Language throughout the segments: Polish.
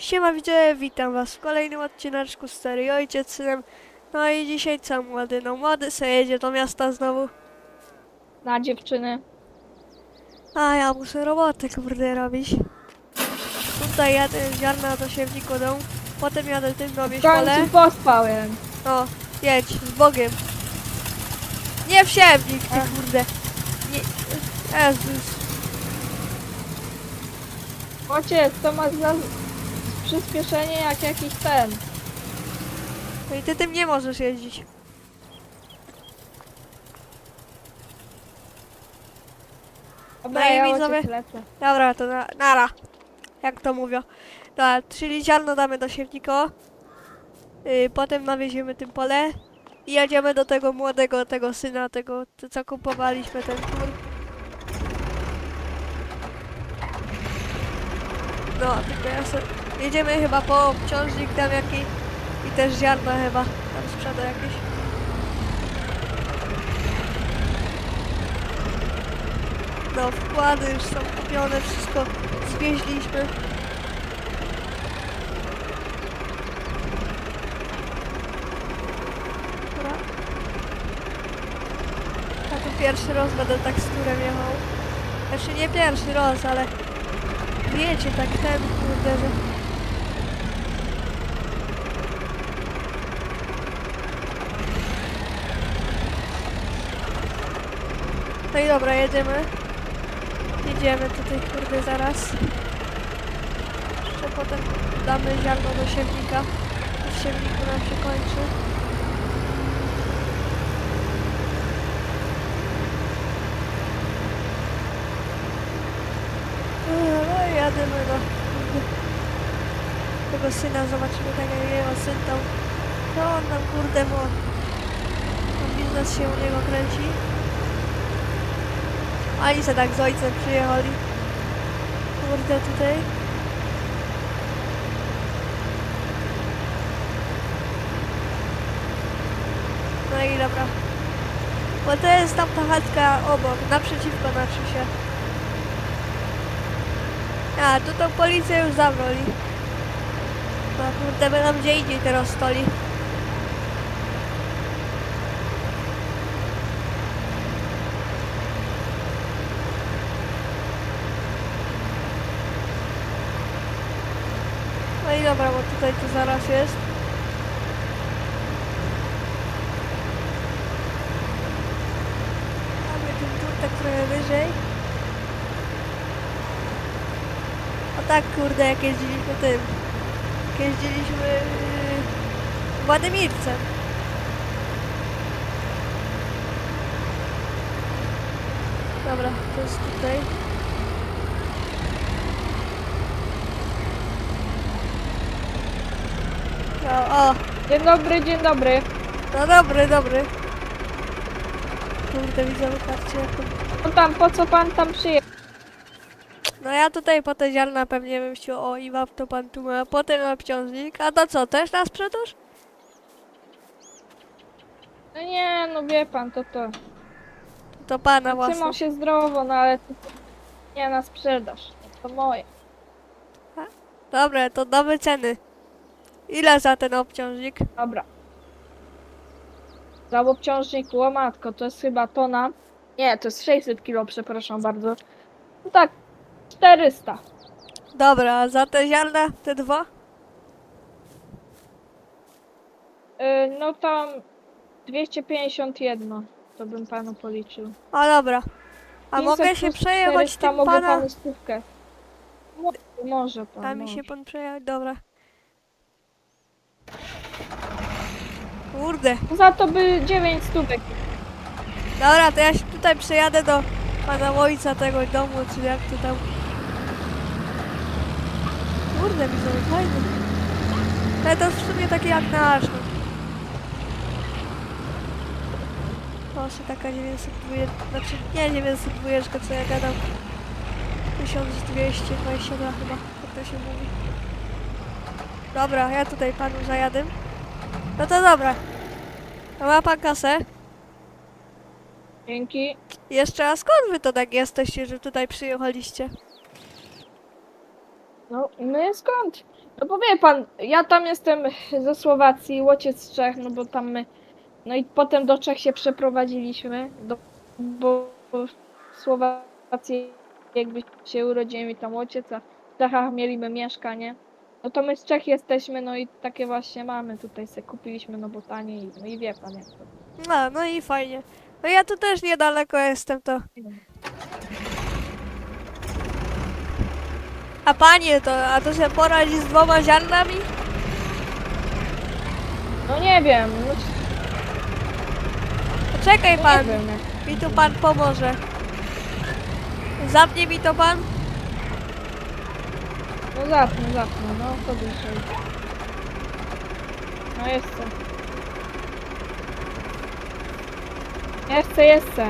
Siema witam was w kolejnym odcineczku z serii Ojciec Synem. No i dzisiaj co młody? No młody se jedzie do miasta znowu. na dziewczyny. A ja muszę robotę kurde robić. Tutaj jadę ziarna do siewniku dom. Potem jadę tym robić W pole. końcu pospałem. No, jedź, z Bogiem. Nie w siewnik, ty Ach. kurde. Nie, Jezus. Ojciec, to ma za... przyspieszenie jak jakiś ten. No i ty tym nie możesz jeździć. Dobra, No i ja widzowie-. Dobra, to na, nara. Jak to mówią. Dobra, czyli ziarno damy do siewnika. Yy, potem nawieziemy tym pole. I jedziemy do tego młodego, tego syna, tego, co- co kupowaliśmy, ten tur. No, tylko ja se... Jedziemy chyba po obciążnik tam jaki i też ziarno chyba tam sprzeda jakieś. No, wkłady już są kupione, wszystko zwieźliśmy. Dobra. Tu pierwszy raz będę tak z turem jechał. Znaczy nie pierwszy raz, ale wiecie, tak ten kurde, że... No i dobra, jedziemy. Jedziemy tutaj kurde zaraz. Jeszcze potem damy ziarno do siewnika. W siewniku nam się kończy. Eee, No i jadymy do tego syna, zobaczymy tak jak jego syn tam. To on nam kurde tam biznes się u niego kręci. Oni se tak z ojcem przyjechali. Kurde tutaj. No i dobra. Bo to jest tamta chatka obok, naprzeciwko znaczy się. A, tu tą policję już zabrali. No kurde, nam gdzie indziej teraz stoli. No i dobra, bo tutaj to zaraz jest. Mamy ten turtek trochę wyżej. O tak kurde, jak jeździliśmy tym. Jak jeździliśmy yy, Władymircem. Dobra, to jest tutaj. No, o, Dzień dobry, dzień dobry. no dobry, dobry. Kurde, widzę, to... No tam, po co pan tam przyjechał? No ja tutaj po te ziarna pewnie bym chciał, o i to pan tu ma, potem obciążnik. A to co, też na sprzedaż? No nie, no wie pan, to to. To pana własne. Trzymał się zdrowo, no ale to, nie na sprzedaż. To moje. Dobra, to nowe ceny. Ile za ten obciążnik? Dobra. Za obciążnik łomatko, to jest chyba tona. Nie, to jest 600 kg, przepraszam bardzo. No tak, 400. Dobra, a za te ziarna, te dwa? Yy, no tam 251 to bym panu policzył. A dobra. A 500 mogę się plus przejechać 400 tym mogę pana? panu stówkę. Mo- Może pan. A mi może. się pan przejechać, dobra. Kurde. Za to by 9 stówek. Dobra, to ja się tutaj przejadę do pana ojca tego domu, czy jak to tam. Kurde, mi to fajnie. Ale to w sumie takie jak nasz. No. Proszę, taka 920, znaczy nie 920, co ja gadam. 1222 chyba, jak to się mówi. Dobra, ja tutaj panu zajadę. No to dobra. To ma pan kasę? Dzięki. Jeszcze, a skąd wy to tak jesteście, że tutaj przyjechaliście? No, my skąd? No bo wie pan, ja tam jestem ze Słowacji, Łociec z Czech, no bo tam my... No i potem do Czech się przeprowadziliśmy, do, bo w Słowacji jakby się urodziłem i tam Łociec, a w Czechach mieliśmy mieszkanie. No to my z Czech jesteśmy, no i takie właśnie mamy tutaj se kupiliśmy, no bo taniej, no i wie pan jak to. No, no i fajnie. No ja tu też niedaleko jestem, to... A panie, to, a to się poradzi z dwoma ziarnami? No nie wiem, no, Poczekaj no pan, nie wiem jak. mi tu pan pomoże. Zapnie mi to pan? No zapnę, zapnę, no to bliżej. No jestem. Jeszcze, jeszcze.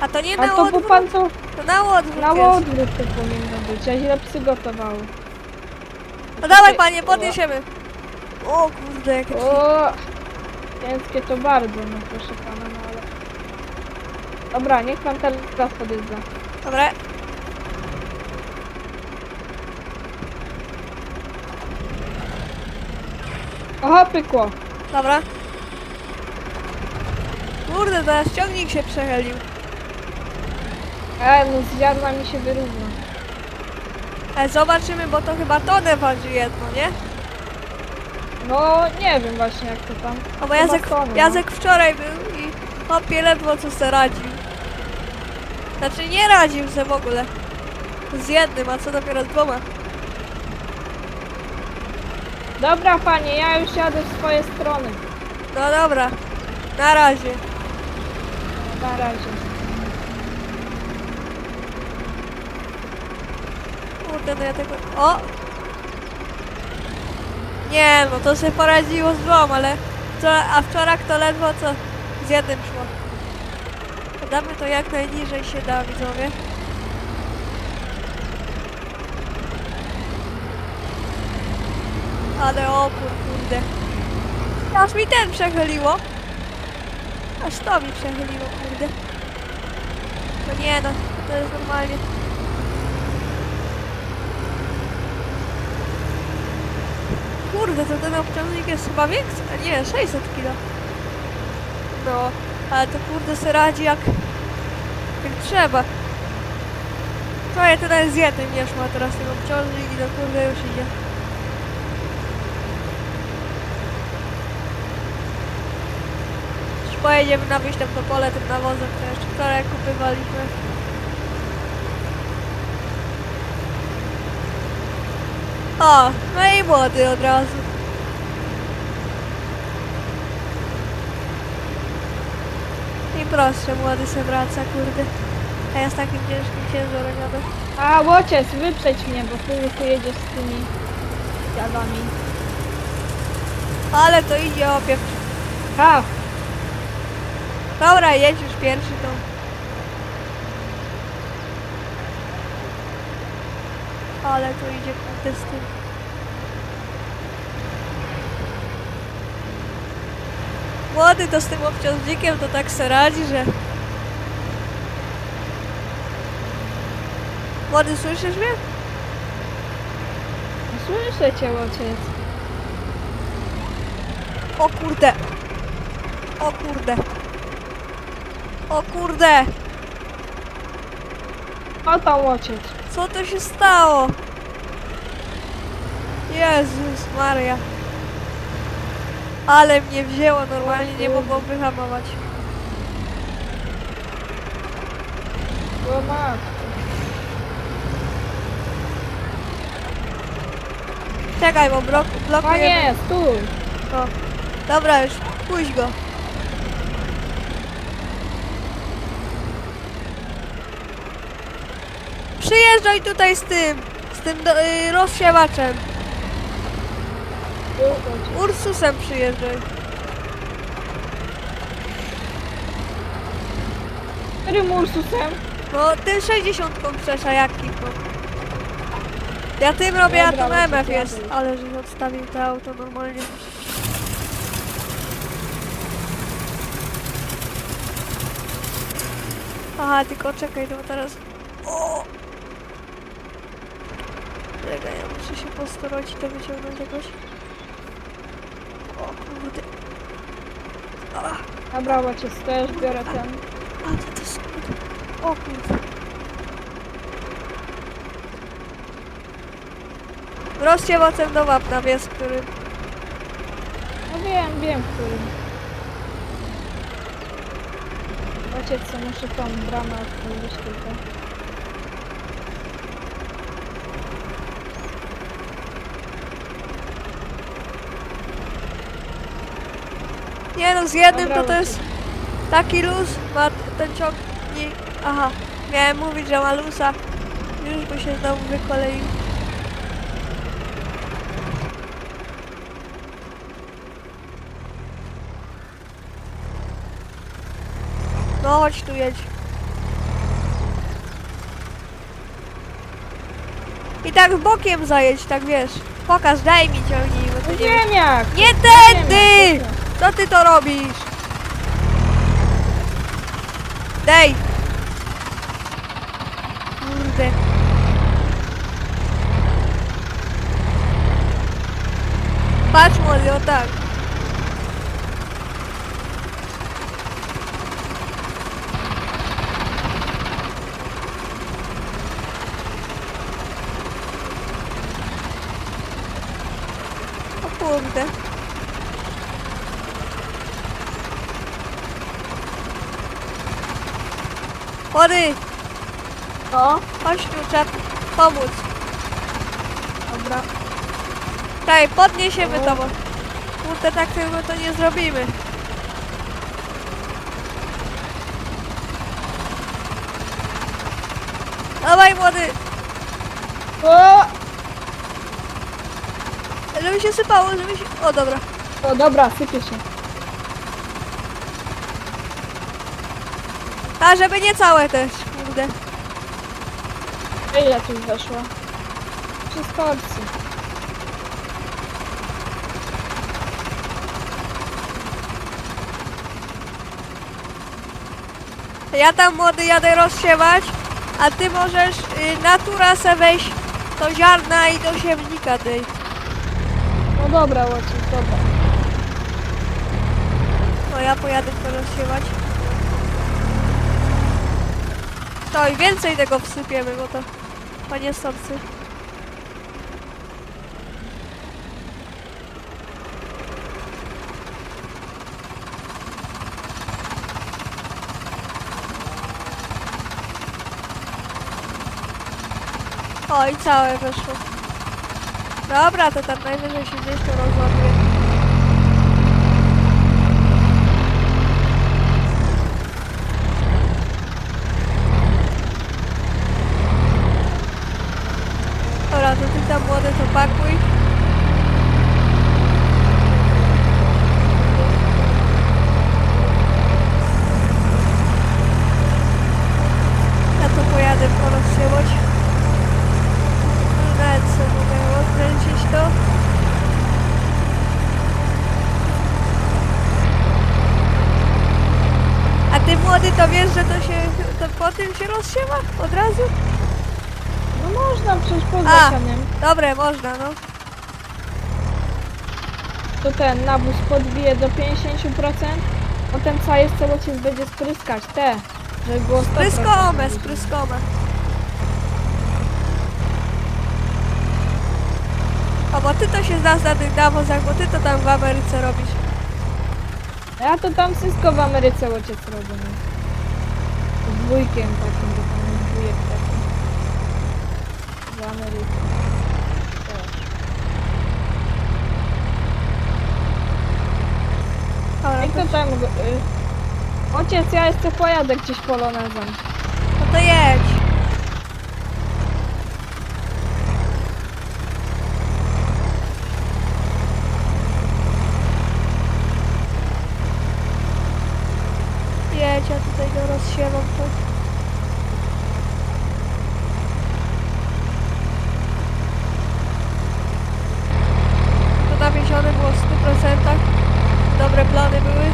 A to nie A na to był odwrót, pan co? to na odwrót Na jest. odwrót to powinno być, ja źle przygotował. No dawaj panie, podniesiemy. O kurde, jakie... O, ciężkie to bardzo, no proszę pana, no ale... Dobra, niech pan teraz podjeżdża. Dobra. Oho, pykło. Dobra. Kurde, teraz ciągnik się przechylił. E, no z ziarna mi się wyrówna. E, zobaczymy, bo to chyba tonę waży jedno, nie? No, nie wiem właśnie jak to tam. O, bo Chyba Jacek, tonę, no. Jacek wczoraj był i hopie ledwo co se radził. Znaczy nie radził se w ogóle. Z jednym, a co dopiero z dwoma. Dobra panie, ja już jadę w swoje strony. No dobra. Na razie. Na razie. Kurde, no ja tego... O! Nie, no to się poradziło z dwoma, ale... wczoraj- A wczoraj to ledwo co z jednym szło. Podamy to jak najniżej się da, widzowie. Ale opór, kurde. Aż mi ten przechyliło. Aż to mi przechyliło, kurde. To nie no, to jest normalnie. Kurde, to ten obciążnik jest chyba większy. A nie, 600 kg. No, ale to kurde se radzi jak, jak trzeba. To nawet z jednym nie szło, a teraz ten obciążnik i to kurde już idzie. Pojedziemy na tam do pole tym nawozem, to jeszcze wczoraj kupywaliśmy. O, no i młody od razu. I proszę, młody se wraca, kurde. A ja z takim ciężkim ciężarem jadę. A Łociec, wyprzedź mnie, bo ty, ty jedziesz z tymi jadami. Ale to idzie opiew. Ha! Dobra, jedź już pierwszy to. Ale to idzie tym. Młody to z tym obciążnikiem to tak se radzi, że... Młody, słyszysz mnie? Słyszę cię, Łociec. O kurde. O kurde. O kurde. O tam. Co to się stało? Jezus Maria. Ale mnie wzięło normalnie, nie mogło wyhamować. O matko. Czekaj, bo blok, blokuje. Panie, stój! O. Dobra, już pójdź go. Przyjeżdżaj tutaj z tym, z tym do, y, rozsiewaczem. Ursusem przyjeżdżaj. Którym Ursusem? No, tym 60 przesza jak kiknął. Ja tym robię, a Dobra, muszę MF jest. Ale żeś odstawił to auto normalnie. Aha, tylko czekaj, to teraz... O! Czekaj, ja muszę się postarać i to wyciągnąć jakoś. O kurde. A, Dobra, ojciec, też biorę ten. a to to jest... O kurde. Rozciewacem do wapna, wiesz, który... No wiem, wiem, który. Ojciec, co muszę tą bramę otworzyć tylko. Nie no, z jednym to to jest taki luz, ma ten ciągnik... Aha, miałem mówić, że ma lusa. Już by się znowu wykoleił. No chodź tu jedź. I tak bokiem zajedź, tak wiesz. Pokaż, daj mi ciągnij, bo No to nie wiem. wiem jak! Nie wiem tędy! Co ty to robisz? Dej! Kurde. Patrz młody, o tak. Młody, No, chodź tu, trzeba pomóc. dobra. Daj, podniesiemy O. to, bo kurde, tak tylko to nie zrobimy. Dawaj młody, O! żeby się sypało, żeby się... O dobra. o, dobra, sypie się. A żeby nie całe też, kurde. Ile tu weszło? Wszystko opcji. Ja tam młody jadę rozsiewać, a ty możesz y, natura se wejść do ziarna i do siewnika tej. No dobra, ojciec, dobra. No ja pojadę to rozsiewać. To i więcej tego wsypiemy, bo to panie starcy. O i całe weszło. Dobra, to tam najwyżej się gdzieś to rozładuje. Dobra, to ty tam młody to pakuj. Ja to pojadę porozsiewać. Nawet sobie mogę odkręcić to. A ty młody to wiesz, że to się to po tym się rozsiewa od razu? Można przecież poza A. sianem. Dobre, można no. To ten nawóz podbije do 50%, potem cały ojciec będzie spryskać te, żeby było 100%. Spryskome, spryskome. O, bo ty to się znasz na tych nawozach, bo ty to tam w Ameryce robisz. A Ja to tam wszystko w Ameryce ojciec robi. no. Z wujkiem takim, bo tam jest wujek Też. Dobra, Jak to, tam... Y... Ojciec, ja jeszcze pojadę gdzieś polonezem. no to. Jedź, dobre plany były.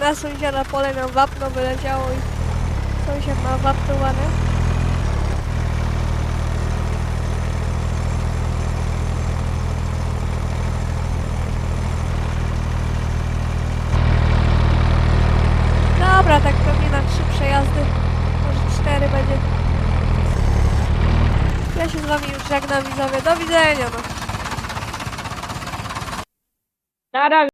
Na sąsiada pole nam wapno wyleciało i sąsiad ma wapnowane. Żegnam widzowie, do widzenia no. Nara,